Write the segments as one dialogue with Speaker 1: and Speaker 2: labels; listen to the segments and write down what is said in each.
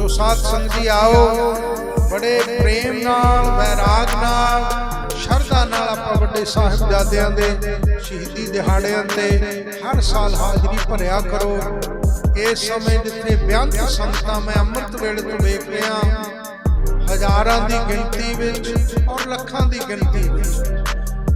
Speaker 1: ਸੋ ਸਾਧ ਸੰਗਤ ਜੀ ਆਓ। ਬੜੇ ਪ੍ਰੇਮ ਨਾਲ, ਵੈਰਾਗ ਨਾਲ, ਸ਼ਰਧਾ ਨਾਲ ਆਪਾਂ ਵੱਡੇ ਸਾਹਿਬਜ਼ਾਦਿਆਂ ਦੇ, ਸ਼ਹੀਦੀ ਦਿਹਾੜਿਆਂ ਤੇ ਹਰ ਸਾਲ ਹਾਜ਼ਰੀ ਭਰਿਆ ਕਰੋ। ਇਸ ਸਮੇਂ ਜਿੱਥੇ ਬੇਅੰਤ ਸੰਗਤਾਂ ਮੈਂ ਅੰਮ੍ਰਿਤ ਵੇਲੇ ਤੋਂ ਵੇਖ ਰਿਹਾ ਹਜ਼ਾਰਾਂ ਦੀ ਗਿਣਤੀ ਵਿੱਚ ਔਰ ਲੱਖਾਂ ਦੀ ਗਿਣਤੀ ਵਿੱਚ,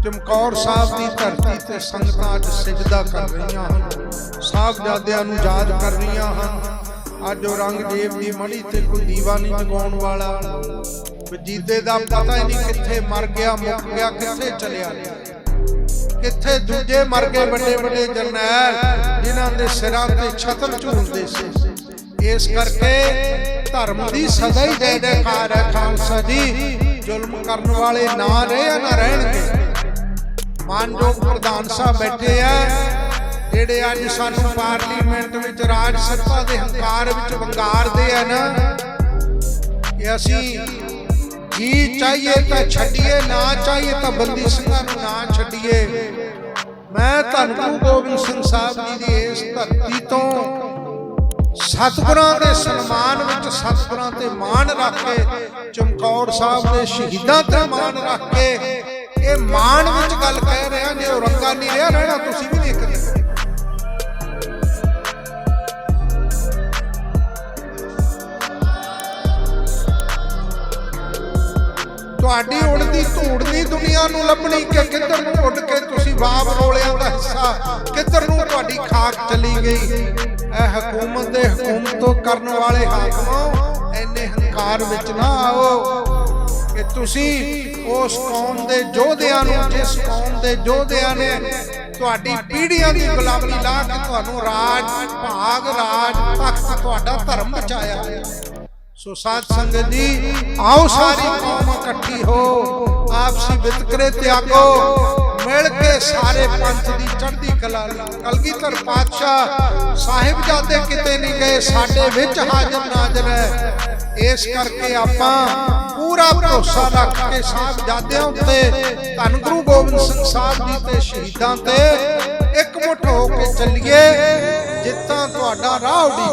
Speaker 1: ਚਮਕੌਰ ਸਾਹਿਬ ਦੀ ਧਰਤੀ ਤੇ ਸੰਗਤਾਂ ਅੱਜ ਸਿਜਦਾ ਕਰ ਰਹੀਆਂ ਹਨ। ਸਾਹਿਬਜ਼ਾਦਿਆਂ ਨੂੰ ਯਾਦ ਕਰ ਰਹੀਆਂ ਹਨ। ਅੱਜ ਔਰੰਗਜ਼ੇਬ ਦੀ ਮੜੀ ਤੇ ਕੋਈ ਦੀਵਾ ਨਹੀਂ ਜਗਾਉਣ ਵਾਲਾ। ਵਜੀਦੇ ਦਾ ਪਤਾ ਹੀ ਨਹੀਂ ਕਿੱਥੇ ਮਰ ਗਿਆ, ਮੁੱਕ ਗਿਆ, ਕਿੱਥੇ ਚਲਿਆ। ਕਿੱਥੇ ਦੂਜੇ ਮਰ ਗਏ ਵੱਡੇ ਵੱਡੇ ਜਰਨੈਲ, ਜਿਨ੍ਹਾਂ ਦੇ ਸਿਰਾਂ ਤੇ ਛਤਰ ਝੂਲਦੇ ਸੀ। ਇਸ ਕਰਕੇ ਧਰਮ ਦੀ ਸਦਾ ਹੀ ਜੈ ਜੈਕਾਰ ਹੈ ਖਾਲਸਾ ਜੀ। ਜ਼ੁਲਮ ਕਰਨ ਵਾਲੇ ਨਾ ਰਹੇ ਨਾ ਰਹਿਣਗੇ। ਮਾਨਯੋਗ ਪ੍ਰਧਾਨ ਸਾਹਿਬ ਬੈਠੇ ਆ। ਜਿਹੜੇ ਅੱਜ ਸਾਨੂੰ ਪਾਰਲੀਮੈਂਟ ਵਿੱਚ ਰਾਜ ਸਭਾ ਦੇ ਹੰਕਾਰ ਵਿੱਚ ਵੰਗਾਰਦੇ ਆ ਨਾ, ਕਿ ਅਸੀਂ ਜੀ ਚਾਹੀਏ ਤਾਂ ਛੱਡੀਏ, ਨਾ ਚਾਹੀਏ ਤਾਂ ਬੰਦੀ ਸਿੰਘਾਂ ਨੂੰ ਨਾ ਛੱਡੀਏ। ਮੈਂ ਧੰਨ ਗੁਰੂ ਗੋਬਿੰਦ ਸਿੰਘ ਸਾਹਿਬ ਜੀ ਦੀ ਇਸ ਧਰਤੀ ਤੋਂ ਸਤਿਗੁਰਾਂ ਦੇ ਸਨਮਾਨ ਵਿੱਚ ਸਤਿਗੁਰਾਂ ਤੇ ਮਾਣ ਰੱਖ ਕੇ, ਚਮਕੌਰ ਸਾਹਿਬ ਦੇ ਸ਼ਹੀਦਾਂ ਤੇ ਮਾਣ ਰੱਖ ਕੇ, ਇਹ ਮਾਣ ਵਿੱਚ ਗੱਲ ਕਹਿ ਰਿਹਾ, ਜੇ ਔਰੰਗਾ ਨਹੀਂ ਰਿਹਾ, ਰਹਿਣਾ ਤੁਸੀਂ ਵੀ ਦੇਖਦੇ ਤੁਹਾਡੀ ਉੜਦੀ ਧੂੜਦੀ ਦੁਨੀਆ ਨੂੰ ਲੱਭਣੀ ਕਿ ਕਿੱਧਰ ਨੂੰ ਉੱਡ ਕੇ ਤੁਸੀਂ ਬਾਬ ਰੋਲਿਆਂ ਦਾ ਹਿੱਸਾ, ਕਿੱਧਰ ਨੂੰ ਤੁਹਾਡੀ ਖਾਕ ਚਲੀ ਗਈ? ਇਹ ਹਕੂਮਤ ਦੇ ਹਕੂਮਤ ਕਰਨ ਵਾਲੇ ਹਾਕਮੋ ਐਨੇ ਹੰਕਾਰ ਵਿੱਚ ਨਾ ਆਓ ਕਿ ਤੁਸੀਂ ਉਸ ਕੌਮ ਦੇ ਯੋਧਿਆਂ ਨੂੰ, ਜਿਸ ਕੌਮ ਦੇ ਯੋਧਿਆਂ ਨੇ ਤੁਹਾਡੀ ਪੀੜ੍ਹੀਆਂ ਦੀ ਗੁਲਾਮੀ ਲਾ ਕੇ ਤੁਹਾਨੂੰ ਰਾਜ ਭਾਗ ਰਾਜ ਤਖਤ ਤੁਹਾਡਾ ਧਰਮ ਬਚਾਇਆ। ਸੋ ਸਾਧ ਸੰਗਤ ਜੀ, ਆਓ ਸਾਰੀ ਕੌਮ ਇਕੱਠੀ ਹੋ, ਆਪਸੀ ਵਿਤਕਰੇ ਤਿਆਗੋ, ਮਿਲ ਕੇ ਸਾਰੇ ਪੰਥ ਦੀ ਚੜ੍ਹਦੀ ਕਲਾ ਕਲਗੀਧਰ ਪਾਤਸ਼ਾਹ ਸਾਹਿਬਜ਼ਾਦੇ ਕਿਤੇ ਨਹੀਂ ਗਏ, ਸਾਡੇ ਵਿੱਚ ਹਾਜ਼ਰ ਨਾਜ਼ਰ ਹੈ। ਇਸ ਕਰਕੇ ਆਪਾਂ ਪੂਰਾ ਭਰੋਸਾ ਰੱਖ ਕੇ ਸਾਹਿਬਜ਼ਾਦਿਆਂ ਉੱਤੇ, ਧੰਨ ਗੁਰੂ ਗੋਬਿੰਦ ਸਿੰਘ ਸਾਹਿਬ ਜੀ ਤੇ ਸ਼ਹੀਦਾਂ ਤੇ ਇਕਮੁੱਠ ਹੋ ਕੇ ਚੱਲੀਏ, ਜਿੱਤਾਂ ਤੁਹਾਡਾ ਰਾਹ ਉਡੀਕ